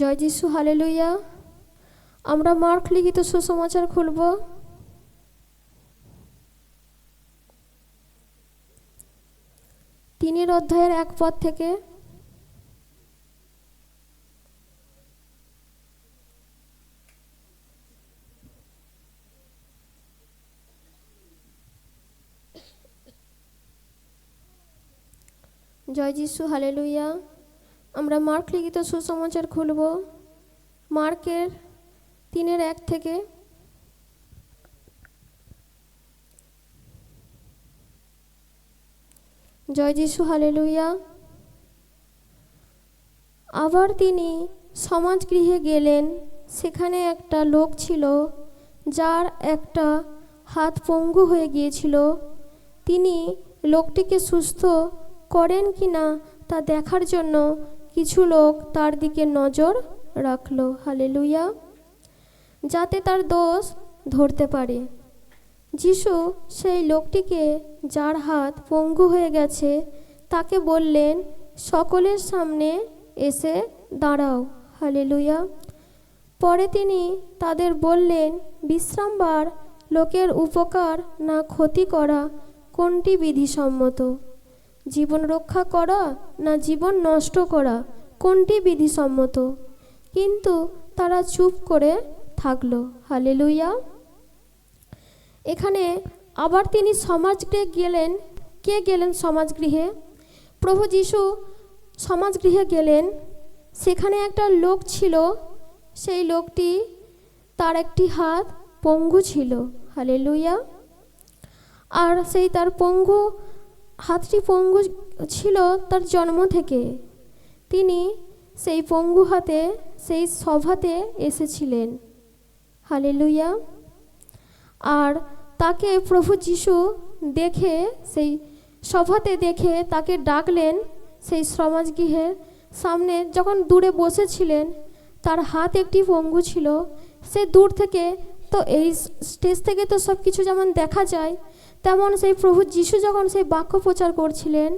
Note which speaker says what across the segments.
Speaker 1: জয় যিশু হালেলুইয়া আমরা মার্ক লিখিত সুসমাচার খুলব। তিনের অধ্যায়ের এক পদ থেকে। জয় যিশু হালেলুইয়া আমরা মার্ক লিখিত সুসমাচার খুলব। মার্কের তিনের এক থেকে জয় যিশু হালেলুইয়া আবার তিনি সমাজগৃহে গেলেন। সেখানে একটা লোক ছিল, যার একটা হাত পঙ্গু হয়ে গিয়েছিল। তিনি লোকটিকে সুস্থ করেন কি না তা দেখার জন্য কিছু লোক তার দিকে নজর রাখল। হালেলুইয়া যাতে তার দোষ ধরতে পারে। যিশু সেই লোকটিকে যার হাত পঙ্গু হয়ে গেছে, তাকে বললেন, সকলের সামনে এসে দাঁড়াও। হালেলুইয়া পরে তিনি তাদের বললেন, বিশ্রামবার লোকের উপকার না ক্ষতি করা কোনটি বিধিসম্মত? জীবন রক্ষা করা না জীবন নষ্ট করা? কোনটি বিধিসম্মত? কিন্তু তারা চুপ করে থাকল। হালেলুইয়া এখানে আবার তিনি সমাজগৃহে গেলেন। কে গেলেন সমাজগৃহে? প্রভু যিশু সমাজগৃহে গেলেন। সেখানে একটা লোক ছিল। সেই লোকটি তার একটি হাত পঙ্গু ছিল। হালেলুইয়া আর সেই তার পঙ্গু হাতটি পঙ্গু ছিল তার জন্ম থেকে। তিনি সেই পঙ্গু হাতে, সেই সভাতে এসেছিলেন। হালেলুইয়া আর তাকে প্রভু যিশু দেখে, সেই সভাতে দেখে তাকে ডাকলেন সেই সমাজগৃহের সামনে। যখন দূরে বসেছিলেন, তার হাত একটি পঙ্গু ছিল। সে দূর থেকে তো এই স্টেজ থেকে তো সব কিছু যেমন দেখা যায় তেমন সেই প্রভু যিশু যখন সেই বাক্য প্রচার করছিলেন,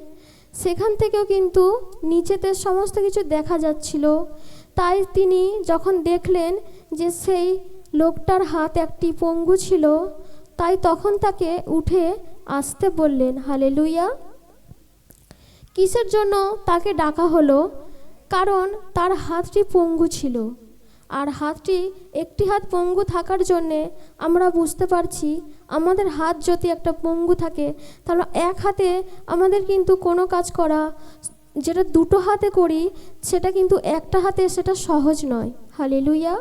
Speaker 1: সেখান থেকেও কিন্তু নিচেতে সমস্ত কিছু দেখা যাচ্ছিল। তাই তিনি যখন দেখলেন যে সেই লোকটার হাত একটি পঙ্গু ছিল, তাই তখন তাকে উঠে আসতে বললেন হালে লুইয়া কিসের জন্য তাকে ডাকা হলো? কারণ তার হাতটি পঙ্গু ছিল। আর হাতটি একটি হাত পঙ্গু থাকার জন্যে আমরা বুঝতে পারছি আমাদের হাত যদি একটা পঙ্গু থাকে, তাহলে এক হাতে আমাদের কিন্তু কোনো কাজ করা, যেটা দুটো হাতে করি, সেটা কিন্তু একটা হাতে সেটা সহজ নয়। হালে লুইয়া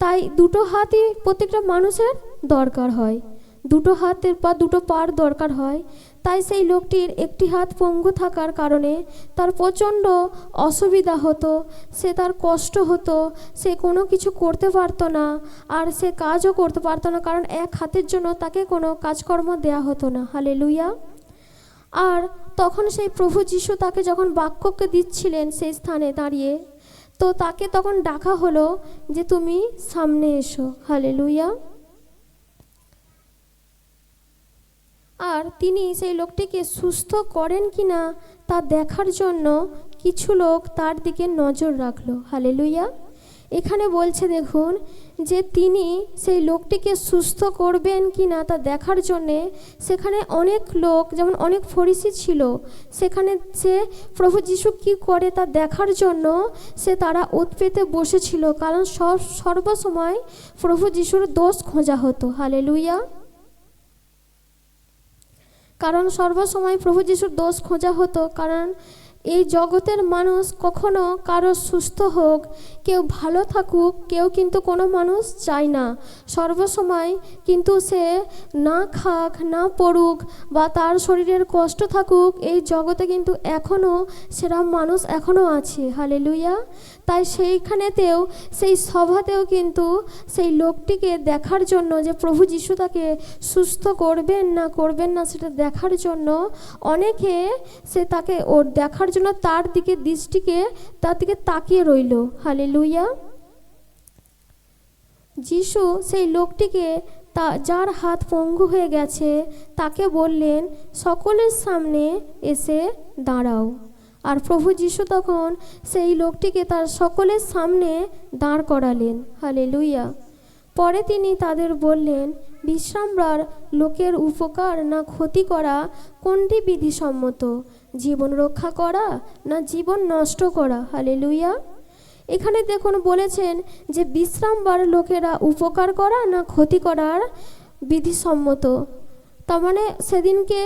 Speaker 1: তাই দুটো হাতই প্রত্যেকটা মানুষের দরকার হয়। দুটো হাতের বা দুটো পার দরকার হয়। তাই সেই লোকটির একটি হাত পঙ্গু থাকার কারণে তার প্রচণ্ড অসুবিধা হতো। সে তার কষ্ট হতো। সে কোনো কিছু করতে পারতো না আর সে কাজও করতে পারতো না কারণ এক হাতের জন্য তাকে কোনো কাজকর্ম দেয়া হতো না। হালে লুইয়া আর তখন সেই প্রভু যিশু তাকে যখন বাক্যকে দিচ্ছিলেন সেই স্থানে দাঁড়িয়ে, তো তাকে তখন ডাকা হলো যে, তুমি সামনে এসো। হালে লুইয়া আর তিনি সেই লোকটিকে সুস্থ করেন কি না তা দেখার জন্য কিছু লোক তার দিকে নজর রাখল। হালে লুইয়া এখানে বলছে, দেখুন, যে তিনি সেই লোকটিকে সুস্থ করবেন কি না তা দেখার জন্যে সেখানে অনেক লোক, যেমন অনেক ফরিসি ছিল, সেখানে সে প্রভু যিশু কী করে তা দেখার জন্য সে তারা উৎপেতে বসেছিল। কারণ সব সর্বসময় প্রভু যিশুর দোষ খোঁজা হতো। হালে লুইয়া কারণ সর্বসময় প্রভু যিশুর দোষ খোঁজা হতো, কারণ এই জগতের মানুষ কখনো কারও সুস্থ হোক, কেউ ভালো থাকুক, কেউ কিন্তু কোনো মানুষ চায় না। সর্বসময় কিন্তু সে না খাক, না পড়ুক বা তার শরীরের কষ্ট থাকুক, এই জগতে কিন্তু এখনও সেরকম মানুষ এখনও আছে। হালে লুইয়া তাই সেইখানেতেও, সেই সভাতেও কিন্তু সেই লোকটিকে দেখার জন্য যে প্রভু যিশু তাকে সুস্থ করবেন না করবেন না সেটা দেখার জন্য অনেকে সে তাকে ওর দেখার জন্য তার দিকে দৃষ্টিকে, তার দিকে তাকিয়ে রইল। হালে লুইয়া যিশু সেই লোকটিকে তা, যার হাত পঙ্গু হয়ে গেছে, তাকে বললেন, সকলের সামনে এসে দাঁড়াও। আর প্রভু যিশু তখন সেই লোকটিকে তার সকলের সামনে দাঁড় করালেন। হালে লুইয়া পরে তিনি তাদের বললেন, বিশ্রামবার লোকের উপকার না ক্ষতি করা কোনটি বিধিসম্মত? জীবন রক্ষা করা না জীবন নষ্ট করা? হালে লুইয়া এখানে দেখুন বলেছেন যে বিশ্রামবার লোকেরা উপকার করা না ক্ষতি করার বিধিসম্মত। তার মানে সেদিনকে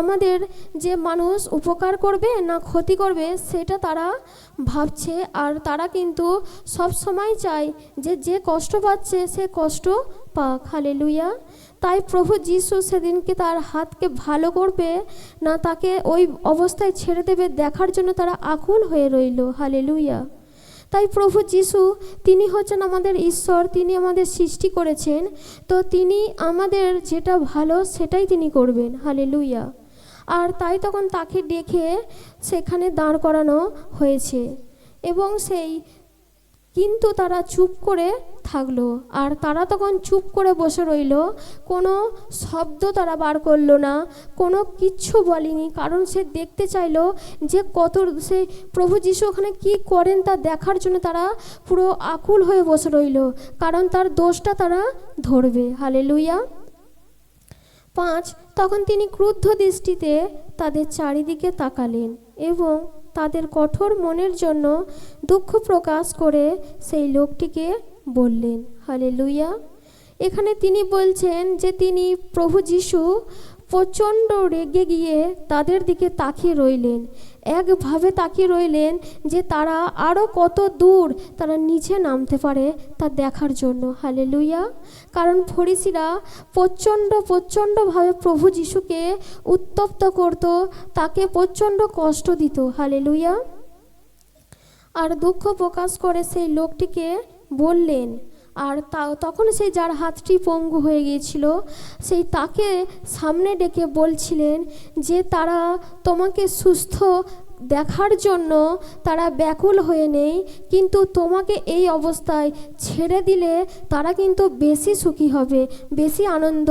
Speaker 1: আমাদের যে মানুষ উপকার করবে না ক্ষতি করবে, সেটা তারা ভাবছে। আর তারা কিন্তু সব সময় চায় যে যে কষ্ট পাচ্ছে, সে কষ্ট পাক। হালে লুইয়া তাই প্রভু যিশু সেদিনকে তার হাতকে ভালো করবে, না তাকে ওই অবস্থায় ছেড়ে দেবে, দেখার জন্য তারা আকুল হয়ে রইল। হালে লুইয়া তাই প্রভু যিশু, তিনি হচ্ছেন আমাদের ঈশ্বর, তিনি আমাদের সৃষ্টি করেছেন, তো তিনি আমাদের যেটা ভালো, সেটাই তিনি করবেন। হালে লুইয়া আর তাই তখন তাকে ডেকে সেখানে দাঁড় করানো হয়েছে। এবং সেই কিন্তু তারা চুপ করে থাকল। আর তারা তখন চুপ করে বসে রইল। কোনো শব্দ তারা বার করল না। কোনো কিচ্ছু বলেনি। কারণ সে দেখতে চাইলো যে কত সে প্রভু যিশু ওখানে কি করেন তা দেখার জন্য তারা পুরো আকুল হয়ে বসে রইল। কারণ তার দোষটা তারা ধরবে। হালে লুইয়া পাঁচ, তখন তিনি ক্রুদ্ধ দৃষ্টিতে তাদের চারিদিকে তাকালেন এবং তাদের কঠোর মনের জন্য দুঃখ প্রকাশ করে সেই লোকটিকে বললেন হালে লুইয়া এখানে তিনি বলছেন যে তিনি প্রভু যিশু প্রচণ্ড রেগে গিয়ে তাদের দিকে তাকিয়ে রইলেন একভাবে তাকিয়ে রইলেন যে তারা আরও কত দূর তারা নিচে নামতে পারে তা দেখার জন্য। হালে লুইয়া কারণ ফরিসিরা প্রচণ্ড, প্রচণ্ডভাবে প্রভু যিশুকে উত্তপ্ত করত, তাকে প্রচণ্ড কষ্ট দিত। হালে লুইয়া আর দুঃখ প্রকাশ করে সেই লোকটিকে বললেন আর তা, তখন সেই যার হাতটি পঙ্গু হয়ে গিয়েছিল, সেই তাকে সামনে ডেকে বলছিলেন যে, তারা তোমাকে সুস্থ দেখার জন্য তারা ব্যাকুল হয়ে নেই, কিন্তু তোমাকে এই অবস্থায় ছেড়ে দিলে তারা কিন্তু বেশি সুখী হবে, বেশি আনন্দ,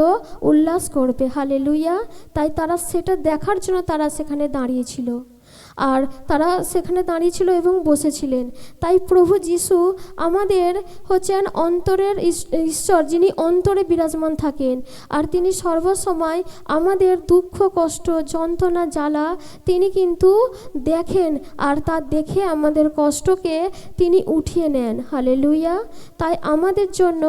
Speaker 1: উল্লাস করবে। হালে লুইয়া তাই তারা সেটা দেখার জন্য তারা সেখানে দাঁড়িয়েছিল। আর তারা সেখানে দাঁড়িয়েছিল এবং বসেছিলেন। তাই প্রভু যিশু আমাদের হচ্ছেন অন্তরের ঈশ্বর, যিনি অন্তরে বিরাজমান থাকেন। আর তিনি সর্বসময় আমাদের দুঃখ, কষ্ট, যন্ত্রণা, জ্বালা তিনি কিন্তু দেখেন আর তা দেখে আমাদের কষ্টকে তিনি উঠিয়ে নেন। হালে লুইয়া তাই আমাদের জন্য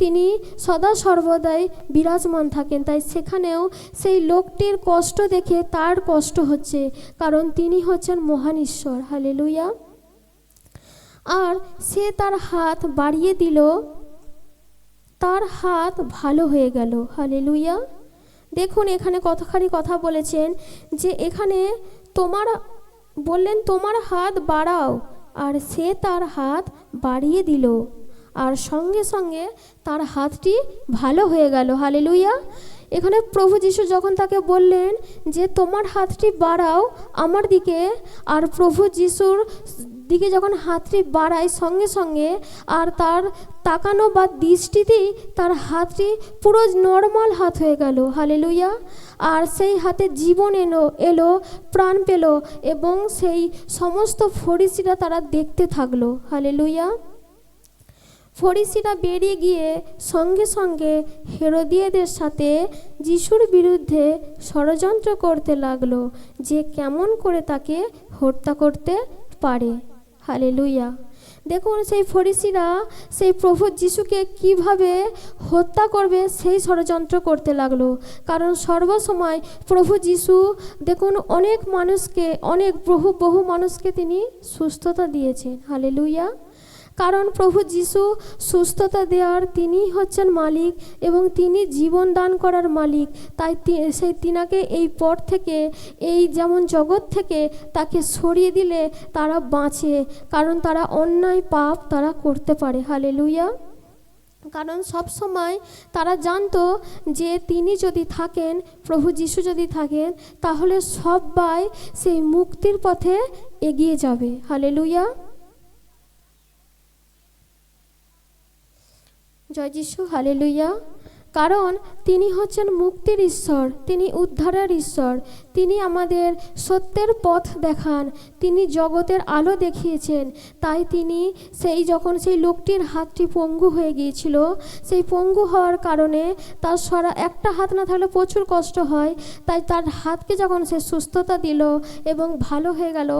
Speaker 1: তিনি সদা সর্বদাই বিরাজমান থাকেন। তাই সেখানেও সেই লোকটির কষ্ট দেখে তার কষ্ট হচ্ছে, কারণ তিনি হচ্ছেন মহান ঈশ্বর হালে লুইয়া আর সে তার হাত বাড়িয়ে দিল, তার হাত ভালো হয়ে গেল হালে লুইয়া দেখুন, এখানে কতখানি কথা বলেছেন যে এখানে তোমার, বললেন, তোমার হাত বাড়াও। আর সে তার হাত বাড়িয়ে দিল। আর সঙ্গে সঙ্গে তার হাতটি ভালো হয়ে গেল হালে লুইয়া এখানে প্রভু যিশু যখন তাকে বললেন যে, তোমার হাতটি বাড়াও আমার দিকে, আর প্রভু যিশুর দিকে যখন হাতটি বাড়ায় সঙ্গে সঙ্গে, আর তার তাকানো বা দৃষ্টিতেই তার হাতটি পুরো নর্মাল হাত হয়ে গেল হালেলুইয়া আর সেই হাতে জীবন এলো এলো, প্রাণ পেল, এবং সেই সমস্ত ফরিসিরা তারা দেখতে থাকল হালেলুইয়া ফরিসিরা বেরিয়ে গিয়ে সঙ্গে সঙ্গে হেরোদিয়েদের সাথে যিশুর বিরুদ্ধে ষড়যন্ত্র করতে লাগল যে কেমন করে তাকে হত্যা করতে পারে। হালে লুইয়া দেখুন, সেই ফরিসিরা, সেই প্রভু যিশুকে কীভাবে হত্যা করবে, সেই ষড়যন্ত্র করতে লাগল। কারণ সর্বসময় প্রভু যিশু, দেখুন, অনেক মানুষকে, অনেক বহু বহু মানুষকে তিনি সুস্থতা দিয়েছেন। হালে লুইয়া কারণ প্রভু যিশু সুস্থতা দেওয়ার তিনি হচ্ছেন মালিক এবং তিনি জীবন দান করার মালিক। তাই সেই তিনাকে এই পর থেকে, এই যেমন জগৎ থেকে তাকে সরিয়ে দিলে তারা বাঁচে, কারণ তারা অন্যায় পাপ তারা করতে পারে। হালে লুইয়া কারণ সব সময় তারা জানতো যে তিনি যদি থাকেন, প্রভু যিশু যদি থাকেন, তাহলে সবাই সেই মুক্তির পথে এগিয়ে যাবে। হালে লুইয়া জয় যিশু হালেলুইয়া কারণ তিনি হচ্ছেন মুক্তির ঈশ্বর তিনি উদ্ধারের ঈশ্বর। তিনি আমাদের সত্যের পথ দেখান, তিনি জগতের আলো দেখিয়েছেন। তাই তিনি সেই যখন সেই লোকটির হাতটি পঙ্গু হয়ে গিয়েছিল, সেই পঙ্গু হওয়ার কারণে তার সরা একটা হাত না থাকলে প্রচুর কষ্ট হয়। তাই তার হাতকে যখন সে সুস্থতা দিল এবং ভালো হয়ে গেল,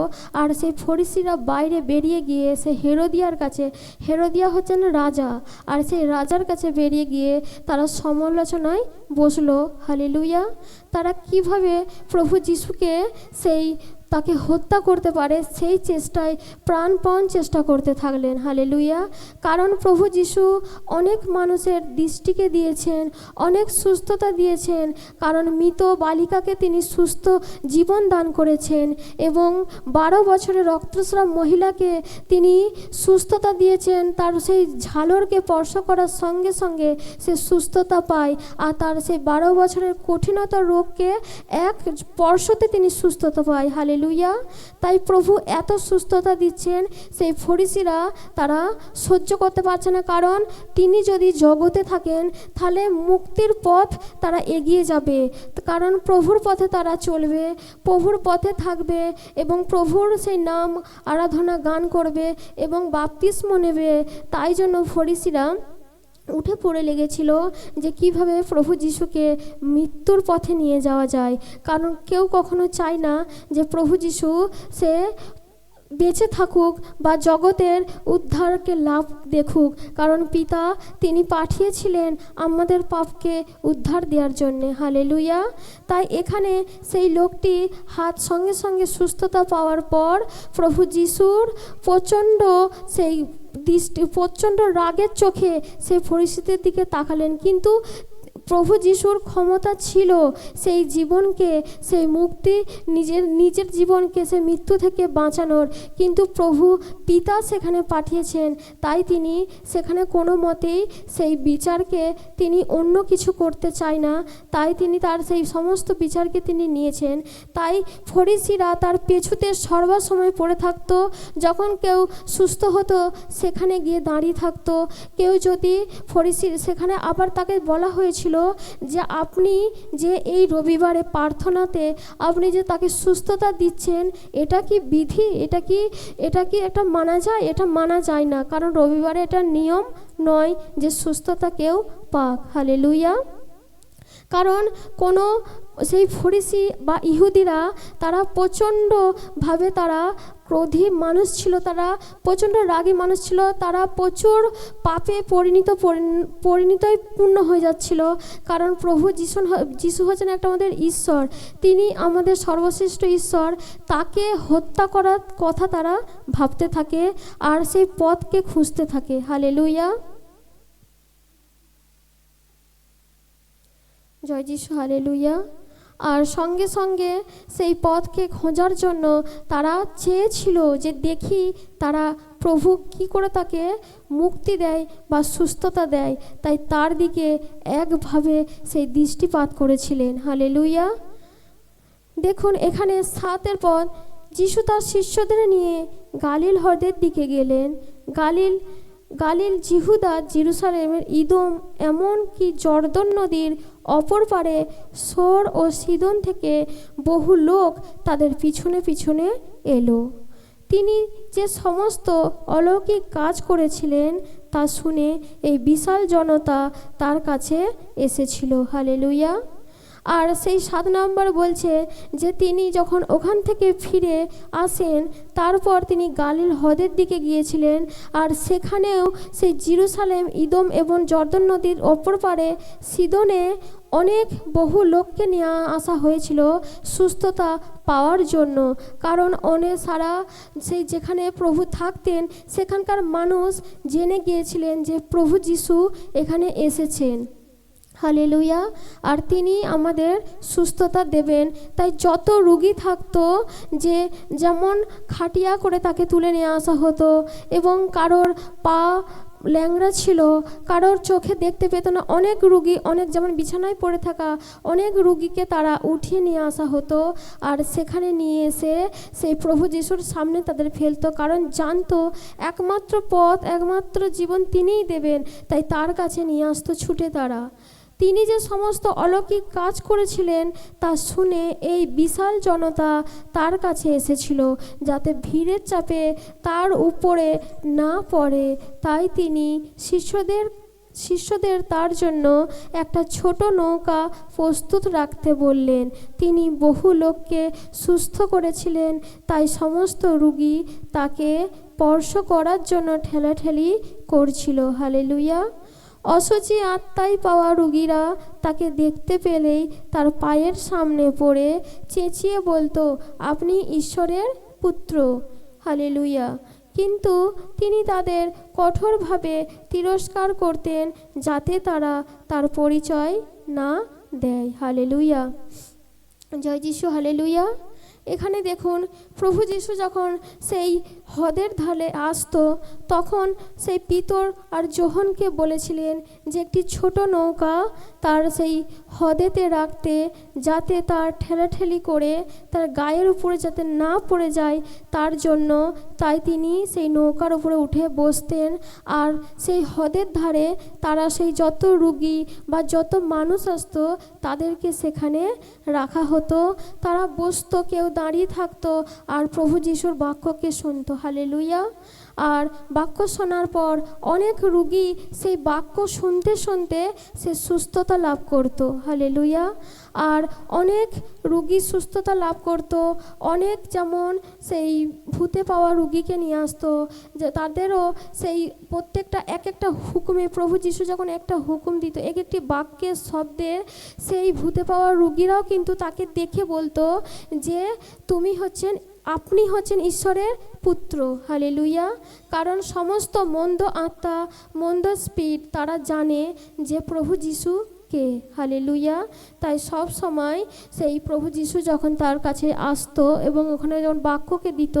Speaker 1: আর সেই ফরিসিরা বাইরে বেরিয়ে গিয়ে সে হেরোদিয়ার কাছে, হেরোদিয়া হচ্ছেন রাজা, আর সেই রাজার কাছে বেরিয়ে গিয়ে তারা সমালোচনায় বসল হালিলুইয়া তারা কীভাবে প্রভু যিশুকে সেই তাকে হত্যা করতে পারে, সেই চেষ্টায় প্রাণপণ চেষ্টা করতে থাকলেন। হালেলুয়া। কারণ প্রভু যিশু অনেক মানুষের দৃষ্টিকে দিয়েছেন, অনেক সুস্থতা দিয়েছেন, কারণ মৃত বালিকাকে তিনি সুস্থ জীবন দান করেছেন এবং বারো বছরের রক্তস্রাব মহিলাকে তিনি সুস্থতা দিয়েছেন, তার সেই ঝালরকে স্পর্শ করার সঙ্গে সঙ্গে সে সুস্থতা পায় আর তার সেই বারো বছরের কঠিনতার রোগকে এক স্পর্শতে তিনি সুস্থতা পায়। হালে হালেলুইয়া তাই প্রভু এত সুস্থতা দিচ্ছেন, সেই ফরিসিরা তারা সহ্য করতে পারছে না। কারণ তিনি যদি জগতে থাকেন, তাহলে মুক্তির পথ তারা এগিয়ে যাবে। কারণ প্রভুর পথে তারা চলবে, প্রভুর পথে থাকবে এবং প্রভুর সেই নাম আরাধনা গান করবে এবং বাপ্তিস্ম নেবে। তাই জন্য ফরিসিরা উঠে পড়ে লেগেছিল যে কীভাবে প্রভু যিশুকে মৃত্যুর পথে নিয়ে যাওয়া যায়। কারণ কেউ কখনো চায় না যে প্রভু যিশু সে বেঁচে থাকুক বা জগতের উদ্ধারকে লাভ দেখুক। কারণ পিতা তিনি পাঠিয়েছিলেন আমাদের পাপকে উদ্ধার দেওয়ার জন্যে। হালে লুইয়া তাই এখানে সেই লোকটি হাত সঙ্গে সঙ্গে সুস্থতা পাওয়ার পর প্রভু যিশুর প্রচণ্ড সেই দৃষ্টি প্রচণ্ড রাগের চোখে সে পরিস্থিতির দিকে তাকালেন। কিন্তু প্রভু যিশুর ক্ষমতা ছিল, সেই জীবনকে, সেই মুক্তি নিজের নিজের জীবনকে সে মৃত্যু থেকে বাঁচানোর। কিন্তু প্রভু পিতা সেখানে পাঠিয়েছেন, তাই তিনি সেখানে কোনো মতেই সেই বিচারকে তিনি অন্য কিছু করতে চায় না। তাই তিনি তার সেই সমস্ত বিচারকে তিনি নিয়েছেন। তাই ফরিসিরা তার পেছুতে সর্বসময় পড়ে থাকতো। যখন কেউ সুস্থ হতো, সেখানে গিয়ে দাঁড়িয়ে থাকতো। কেউ যদি ফরিসির সেখানে আবার তাকে বলা হয়েছিল যে আপনি যে এই রবিবারে প্রার্থনাতে আপনি যে তাকে সুস্থতা দিচ্ছেন, এটা কি বিধি? এটা কি এটা কি একটা মানা যায়? এটা মানা যায় না। কারণ রবিবারে এটা নিয়ম নয় যে সুস্থতা কেউ পাক। হালে লুইয়া কারণ কোনো সেই ফরিসি বা ইহুদিরা তারা প্রচণ্ডভাবে তারা ক্রোধী মানুষ ছিল তারা, প্রচণ্ড রাগী মানুষ ছিল, তারা প্রচুর পাপে পরিণত পরিণতই পূর্ণ হয়ে যাচ্ছিল। কারণ প্রভু যিশু যিশু হচ্ছেন একটা আমাদের ঈশ্বর, তিনি আমাদের সর্বশ্রেষ্ঠ ঈশ্বর, তাকে হত্যা করার কথা তারা ভাবতে থাকে আর সেই পথকে খুঁজতে থাকে। হালে লুইয়া জয় যিশু হালে লুইয়া আর সঙ্গে সঙ্গে সেই পথকে খোঁজার জন্য তারা চেয়েছিল যে দেখি তারা প্রভু কি করে তাকে মুক্তি দেয় বা সুস্থতা দেয়। তাই তার দিকে একভাবে সেই দৃষ্টিপাত করেছিলেন। হালে লুইয়া দেখুন, এখানে সাতের পথ যিশু তার শিষ্যদের নিয়ে গালিল হ্রদের দিকে গেলেন। গালিল গালিল জিহুদা জিরুসালেমের ইদম, এমনকি জর্দন নদীর অপর পারে সোর ও সিদন থেকে বহু লোক তাদের পিছনে পিছনে এলো। তিনি যে সমস্ত অলৌকিক কাজ করেছিলেন তা শুনে এই বিশাল জনতা তার কাছে এসেছিল। হালেলুইয়া আর সেই সাত নম্বর বলছে যে তিনি যখন ওখান থেকে ফিরে আসেন, তারপর তিনি গালিল হ্রদের দিকে গিয়েছিলেন আর সেখানেও সেই জিরুসালেম, ইদম এবং জর্দন নদীর অপর পারে সিদনে অনেক বহু লোককে নিয়ে আসা হয়েছিল সুস্থতা পাওয়ার জন্য। কারণ অনেক সারা সেই যেখানে প্রভু থাকতেন, সেখানকার মানুষ জেনে গিয়েছিলেন যে প্রভু যিশু এখানে এসেছেন। হালেলুয়া। আর তিনি আমাদের সুস্থতা দেবেন। তাই যত রুগী থাকতো, যে যেমন খাটিয়া করে তাকে তুলে নিয়ে আসা হতো, এবং কারোর পা ল্যাংড়া ছিল, কারোর চোখে দেখতে পেত না, অনেক রুগী, অনেক যেমন বিছানায় পড়ে থাকা, অনেক রুগীকে তারা উঠিয়ে নিয়ে আসা হতো, আর সেখানে নিয়ে এসে সেই প্রভু যিশুর সামনে তাদের ফেলতো, কারণ জানতো একমাত্র পথ, একমাত্র জীবন তিনিই দেবেন, তাই তার কাছে নিয়ে আসতো ছুটে তারা। তিনি যে সমস্ত অলৌকিক কাজ করেছিলেন তা শুনে এই বিশাল জনতা তার কাছে এসেছিল, যাতে ভিড়ের চাপে তার উপরে না পড়ে। তাই তিনি শিষ্যদের শিষ্যদের তার জন্য একটা ছোট নৌকা প্রস্তুত রাখতে বললেন। তিনি বহু লোককে সুস্থ করেছিলেন, তাই সমস্ত রুগী তাকে স্পর্শ করার জন্য ঠেলাঠেলি করছিল। হালেলুয়া। অসুচি আত্মায় পাওয়া রুগীরা তাকে দেখতে পেলেই তার পায়ের সামনে পড়ে চেঁচিয়ে বলতো, আপনি ঈশ্বরের পুত্র। হালেলুয়া। কিন্তু তিনি তাদের কঠোরভাবে তিরস্কার করতেন যাতে তারা তার পরিচয় না দেয়। হালেলুইয়া জয় যিশু হালেলুইয়া এখানে দেখুন প্রভু যিশু যখন সেই হ্রদের ধারে আসতো, তখন সেই পিতর আর জোহনকে বলেছিলেন যে একটি ছোট নৌকা তার সেই হ্রদেতে রাখতে যাতে তার ঠেলাঠেলি করে তার গায়ের উপরে যাতে না পড়ে যায়, তার জন্য তাই তিনি সেই নৌকার উপরে উঠে বসতেন। আর সেই হ্রদের ধারে তারা সেই যত রুগী বা যত মানুষ আসতো, তাদেরকে সেখানে রাখা হতো। তারা বসতো, কেউ দাঁড়িয়ে থাকতো আর প্রভু যিশুর বাক্যকে শুনতো। হালে লুইয়া আর বাক্য শোনার পর অনেক রুগী সেই বাক্য শুনতে শুনতে সে সুস্থতা লাভ করতো। হালে লুইয়া আর অনেক রুগী সুস্থতা লাভ করত। অনেক যেমন সেই ভূতে পাওয়া রুগীকে নিয়ে আসতো, যে তাদেরও সেই প্রত্যেকটা এক একটা হুকুমে প্রভু যিশু যখন একটা হুকুম দিত, এক একটি বাক্যের শব্দে সেই ভূতে পাওয়া রুগীরাও কিন্তু তাকে দেখে বলতো যে, তুমি হচ্ছেন আপনি হচ্ছেন ঈশ্বরের পুত্র। হালেলুইয়া কারণ সমস্ত মন্দ আত্মা, মন্দ স্পিড তারা জানে যে প্রভু যিশু কে? হালেলুইয়া তাই সব সময় সেই প্রভু যিশু যখন তার কাছে আসতো এবং ওখানে যখন বাক্যকে দিত,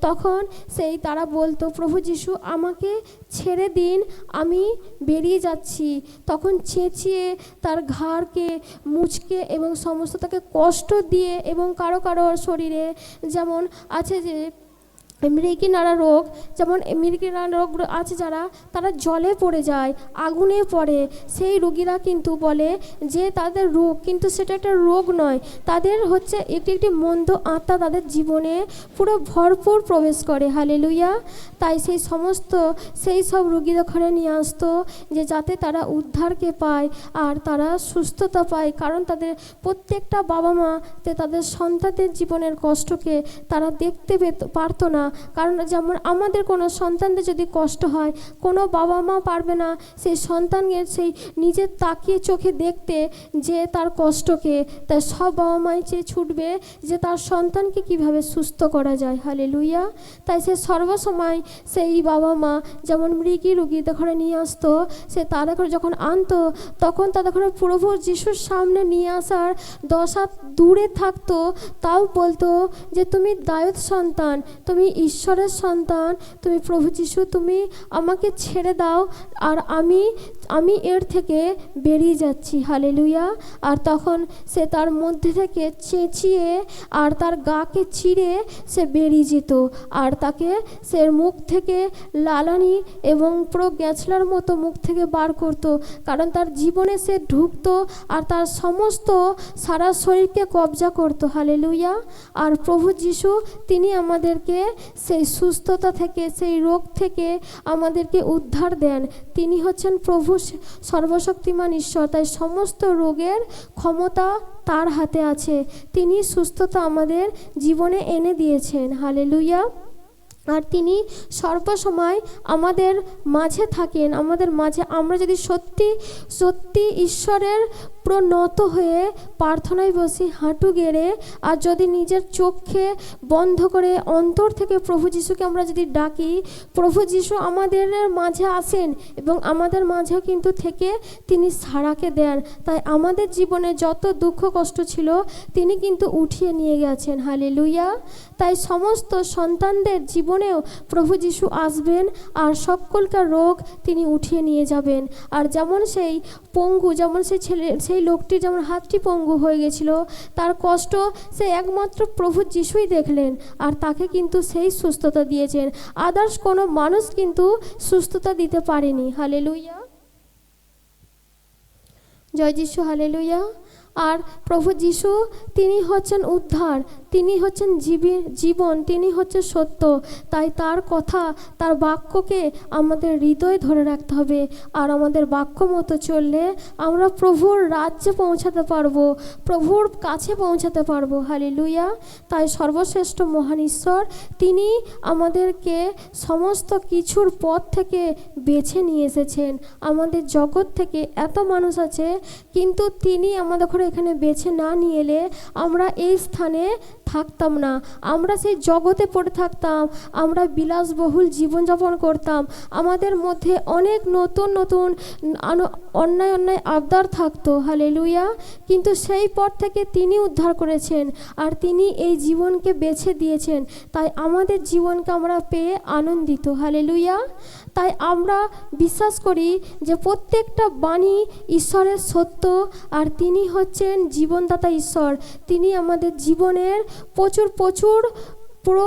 Speaker 1: তখন সেই তারা বলতো, প্রভু যিশু, আমাকে ছেড়ে দিন, আমি বেরিয়ে যাচ্ছি। তখন চেঁচিয়ে তার ঘাড়কে, মুচকে এবং সমস্ত তাকে কষ্ট দিয়ে এবং কারও কারও শরীরে যেমন আছে যে মৃগী নাড়া রোগ, যেমন মৃগী নাড়া রোগ আছে যারা, তারা জলে পড়ে যায়, আগুনে পড়ে। সেই রোগীরা কিন্তু বলে যে তাদের রোগ কিন্তু সেটা একটা রোগ নয়। তাদের হচ্ছে একটি একটি মন্দ আত্মা তাদের জীবনে পুরো ভরপুর প্রবেশ করে। হালে লুইয়া তাই সেই সমস্ত, সেই সব রোগীদের ঘরে নিয়ে আসতো যে যাতে তারা উদ্ধারকে পায় আর তারা সুস্থতা পায়। কারণ তাদের প্রত্যেকটা বাবা মা তাদের সন্তানদের জীবনের কষ্টকে তারা দেখতে পেত, পারতো না। কারণ যেমন আমাদের কোনো সন্তানদের যদি কষ্ট হয়, কোনো বাবা মা পারবে না সেই সন্তানের সেই নিজের তাকিয়ে চোখে দেখতে যে তার কষ্টকে তাই সব বাবা মাই চেয়ে ছুটবে, যে তার সন্তানকে কীভাবে সুস্থ করা যায়। হালে লুইয়া তাই সে সর্বসময় সেই বাবা মা যেমন মৃগী রুগীদের ঘরে নিয়ে আসতো, সে তাদের ঘরে যখন আনতো, তখন তাদের ঘরে প্রভু যিশুর সামনে নিয়ে আসার দশ দূরে থাকতো, তাও বলতো যে, তুমি দায়ত সন্তান, তুমি ঈশ্বরের সন্তান তুমি প্রভু যিশু তুমি আমাকে ছেড়ে দাও আর আমি আমি এর থেকে বেরিয়ে যাচ্ছি, হালেলুয়া। আর তখন সে তার মধ্যে থেকে চেঁচিয়ে আর তার গাকে চিড়ে সে বেরিয়ে যেত। আর তাকে সে মুখ থেকে লালানি এবং পুরো গ্যাছলার মতো মুখ থেকে বার করত। কারণ তার জীবনে সে ঢুকতো আর তার সমস্ত সারা শরীরকে কবজা করতো হালেলুইয়া আর প্রভু যিশু, তিনি আমাদেরকে সেই সুস্থতা থেকে, সেই রোগ থেকে আমাদেরকে উদ্ধার দেন। তিনি হচ্ছেন প্রভু সর্বশক্তিমান ঈশ্বর, তাই সমস্ত রোগের ক্ষমতা তার হাতে আছে। তিনি সুস্থতা আমাদের জীবনে এনে দিয়েছেন। হালে লুইয়া আর তিনি সর্বসময় আমাদের মাঝে থাকেন। আমাদের মাঝে আমরা যদি সত্যি সত্যি ঈশ্বরের পুরো নত হয়ে প্রার্থনায় বসি হাঁটু গেড়ে আর যদি নিজের চোখে বন্ধ করে অন্তর থেকে প্রভু যিশুকে আমরা যদি ডাকি, প্রভু যিশু আমাদের মাঝে আসেন এবং আমাদের মাঝেও কিন্তু থেকে তিনি সাড়াকে দেন। তাই আমাদের জীবনে যত দুঃখ কষ্ট ছিল, তিনি কিন্তু উঠিয়ে নিয়ে গেছেন। হালে লুইয়া তাই সমস্ত সন্তানদের জীবনেও প্রভু যিশু আসবেন আর সকলকার রোগ তিনি উঠিয়ে নিয়ে যাবেন। আর যেমন সেই পঙ্গু, যেমন সেই ছেলে সেই লোকটি যেমন হাতটি পঙ্গু হয়ে গেছিল, তার কষ্ট সে একমাত্র প্রভু যিশুই দেখলেন আর তাকে কিন্তু সেই সুস্থতা দিয়েছেন। আদার্স কোনো মানুষ কিন্তু সুস্থতা দিতে পারেনি। হালে লুইয়া জয় যিশু, হালেলুয়া। আর প্রভু যিশু, তিনি হচ্ছেন উদ্ধার। তিনি হচ্ছেন জীবী, জীবন, তিনি হচ্ছে সত্য। তাই তার কথা, তার বাক্যকে আমাদের হৃদয়ে ধরে রাখতে হবে। আর আমাদের বাক্য মতো চললে আমরা প্রভুর রাজ্যে পৌঁছাতে পারব, প্রভুর কাছে পৌঁছাতে পারব। হালি লুইয়া তাই সর্বশ্রেষ্ঠ মহান ঈশ্বর, তিনি আমাদেরকে সমস্ত কিছুর পথ থেকে বেছে নিয়ে এসেছেন। আমাদের জগৎ থেকে এত মানুষ আছে, কিন্তু তিনি আমাদের ঘরে এখানে বেছে না নিয়ে এলে আমরা এই স্থানে থাকতাম না। আমরা সেই জগতে পড়ে থাকতাম, আমরা বিলাসবহুল জীবনযাপন করতাম। আমাদের মধ্যে অনেক নতুন নতুন অন্যায় অন্যায় আবদার থাকতো, হালেলুয়া। কিন্তু সেই পথ থেকে তিনি উদ্ধার করেছেন আর তিনি এই জীবনকে বেছে দিয়েছেন। তাই আমাদের জীবনকে আমরা পেয়ে আনন্দিত, হালেলুয়া। তাই আমরা বিশ্বাস করি যে প্রত্যেকটা বাণী ঈশ্বরের সত্য আর তিনি হচ্ছেন জীবনদাতা ঈশ্বর। তিনি আমাদের জীবনের প্রচুর প্রচুর পুরো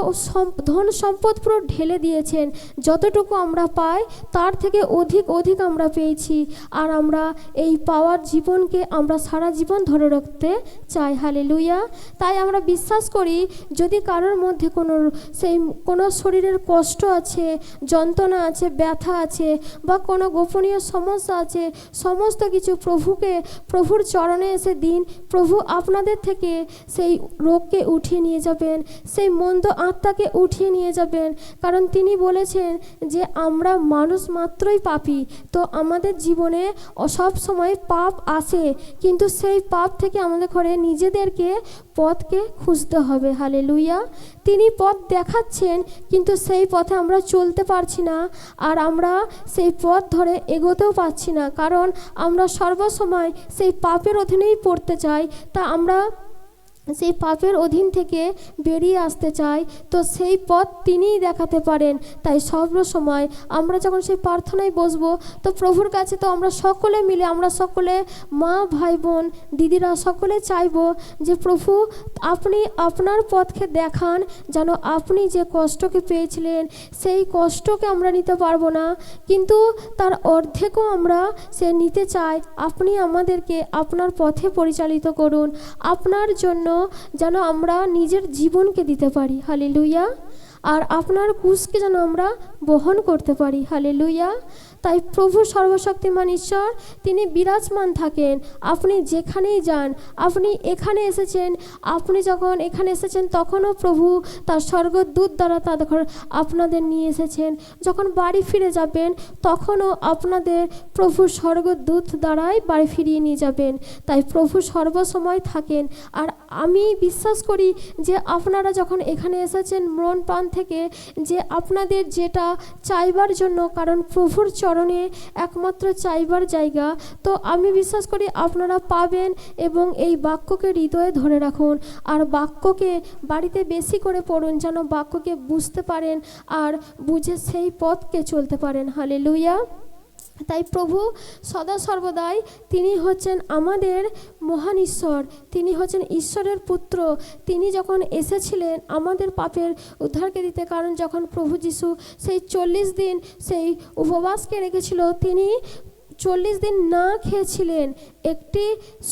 Speaker 1: ধন সম্পদ পুরো ঢেলে দিয়েছেন। যতটুকু আমরা পাই, তার থেকে অধিক অধিক আমরা পেয়েছি। আর আমরা এই পাওয়ার জীবনকে আমরা সারা জীবন ধরে রাখতে চাই। হালে লুইয়া তাই আমরা বিশ্বাস করি, যদি কারোর মধ্যে কোনো সেই কোনো শরীরের কষ্ট আছে, যন্ত্রণা আছে, ব্যথা আছে, বা কোনো গোপনীয় সমস্যা আছে, সমস্ত কিছু প্রভুকে, প্রভুর চরণে এসে দিন। প্রভু আপনাদের থেকে সেই রোগকে উঠিয়ে নিয়ে যাবেন। সেই মন্দ আত্মাকে উঠিয়ে নিয়ে যাবেন। কারণ তিনি বলেছেন যে, আমরা মানুষ মাত্রই পাপি, তো আমাদের জীবনে সব সময় পাপ আসে কিন্তু সেই পাপ থেকে আমাদের ঘরে নিজেদেরকে, পথকে খুঁজতে হবে। হালে লুইয়া তিনি পথ দেখাচ্ছেন, কিন্তু সেই পথে আমরা চলতে পারছি না আর আমরা সেই পথ ধরে এগোতেও পারছি না। কারণ আমরা সর্বসময় সেই পাপের অধীনেই পড়তে চাই। তা আমরা সেই পাপের অধীন থেকে বেরিয়ে আসতে চাই তো সেই পথ তিনিই দেখাতে পারেন। তাই সর্বসময় আমরা যখন সেই প্রার্থনায় বসবো, তো প্রভুর কাছে তো আমরা সকলে মিলে, আমরা সকলে মা, ভাই, বোন, দিদিরা সকলে চাইব যে প্রভু আপনি আপনার পথকে দেখান, যেন আপনি যে কষ্টকে পেয়েছিলেন, সেই কষ্টকে আমরা নিতে পারব না। কিন্তু তার অর্ধেকও আমরা সে নিতে চাই। আপনি আমাদেরকে আপনার পথে পরিচালিত করুন। আপনার জন্য যেন আমরা নিজের জীবনকে দিতে পারি। হালে লুইয়া আর আপনার কুশকে যেন আমরা বহন করতে পারি। হালে তাই প্রভু সর্বশক্তিমান ঈশ্বর, তিনি বিরাজমান থাকেন। আপনি যেখানেই যান, আপনি এখানে এসেছেন। আপনি যখন এখানে এসেছেন, তখনও প্রভু তার স্বর্গদূত দ্বারা তাদের আপনাদের নিয়ে এসেছেন। যখন বাড়ি ফিরে যাবেন, তখনও আপনাদের প্রভু স্বর্গদূত দ্বারাই বাড়ি ফিরিয়ে নিয়ে যাবেন। তাই প্রভু সর্বসময় থাকেন। আর আমি বিশ্বাস করি যে আপনারা যখন এখানে এসেছেন, মন প্রাণ থেকে যে আপনাদের যেটা চাইবার জন্য, কারণ প্রভুর চরণে একমাত্র চাইবার জায়গা। তো আমি বিশ্বাস করি আপনারা পাবেন এবং এই বাক্যকে হৃদয়ে ধরে রাখুন। আর বাক্যকে বাড়িতে বেশি করে পড়ুন যেন বাক্যকে বুঝতে পারেন আর বুঝে সেই পথকে চলতে পারেন। হালে তাই প্রভু সদা সর্বদাই তিনি হচ্ছেন আমাদের মহান ঈশ্বর। তিনি হচ্ছেন ঈশ্বরের পুত্র। তিনি যখন এসেছিলেন আমাদের পাপের উদ্ধারকে দিতে, কারণ যখন প্রভু যিশু সেই চল্লিশ দিন সেই উপবাসকে রেখেছিল, তিনি চল্লিশ দিন না খেয়েছিলেন, একটি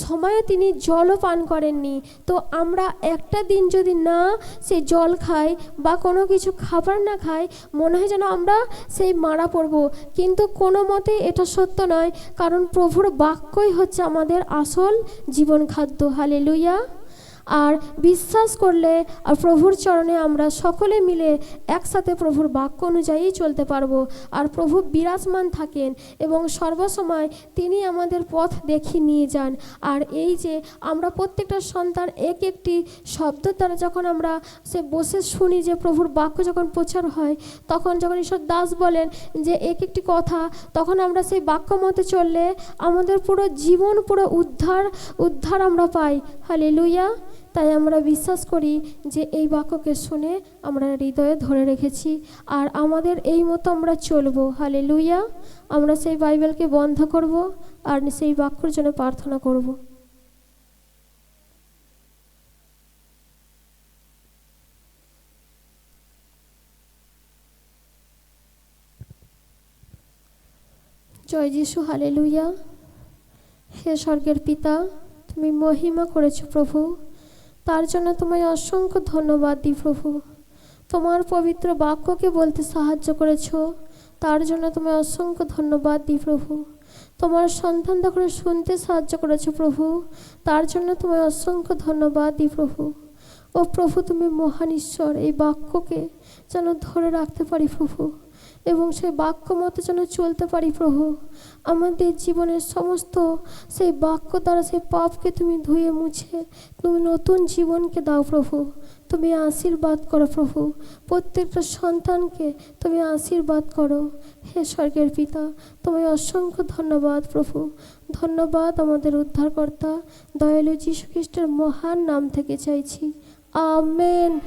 Speaker 1: সময়ে তিনি জলও পান করেননি। তো আমরা একটা দিন যদি না সে জল খাই বা কোনো কিছু খাবার না খাই, মনে হয় যেন আমরা সেই মারা পড়ব। কিন্তু কোনো মতে এটা সত্য নয়, কারণ প্রভুর বাক্যই হচ্ছে আমাদের আসল জীবন খাদ্য। হালে আর বিশ্বাস করলে আর প্রভুর চরণে আমরা সকলে মিলে একসাথে প্রভুর বাক্য অনুযায়ী চলতে পারব। আর প্রভু বিরাজমান থাকেন এবং সর্বসময় তিনি আমাদের পথ দেখিয়ে নিয়ে যান। আর এই যে আমরা প্রত্যেকটা সন্তান এক একটি শব্দ দ্বারা যখন আমরা সে বসে শুনি যে প্রভুর বাক্য যখন প্রচার হয়, তখন যখন ঈশ্বর দাস বলেন যে এক একটি কথা, তখন আমরা সেই বাক্য মতে চললে আমাদের পুরো জীবন পুরো উদ্ধার উদ্ধার আমরা পাই। হালে তাই আমরা বিশ্বাস করি যে এই বাক্যকে শুনে আমরা হৃদয়ে ধরে রেখেছি। আর আমাদের এই মতো আমরা চলবো। হালে লুইয়া আমরা সেই বাইবেলকে বন্ধ করব আর সেই বাক্যর জন্য প্রার্থনা করব। জয় যিশু হালে লুইয়া হে স্বর্গের পিতা, তুমি মহিমা করেছ প্রভু। তার জন্য তোমায় অসংখ্য ধন্যবাদ দিই প্রভু। তোমার পবিত্র বাক্যকে বলতে সাহায্য করেছ। তার জন্য তোমায় অসংখ্য ধন্যবাদ দিই প্রভু। তোমার সন্তান করে শুনতে সাহায্য করেছ প্রভু। তার জন্য তোমায় অসংখ্য ধন্যবাদ দিই প্রভু। ও প্রভু, তুমি মহান ঈশ্বর। এই বাক্যকে যেন ধরে রাখতে পারি প্রভু। এবং সেই বাক্য মতো যেন চলতে পারি, প্রভু। আমাদের জীবনের সমস্ত সেই বাক্য দ্বারা সেই পাপকে তুমি ধুয়ে মুছে, তুমি নতুন জীবনকে দাও, প্রভু। তুমি আশীর্বাদ করো, প্রভু। প্রত্যেকটা সন্তানকে তুমি আশীর্বাদ করো। হে স্বর্গের পিতা, তোমায় অসংখ্য ধন্যবাদ, প্রভু। ধন্যবাদ আমাদের উদ্ধারকর্তা। দয়ালু যীশু খ্রিস্টের মহান নাম থেকে চাইছি। আমেন।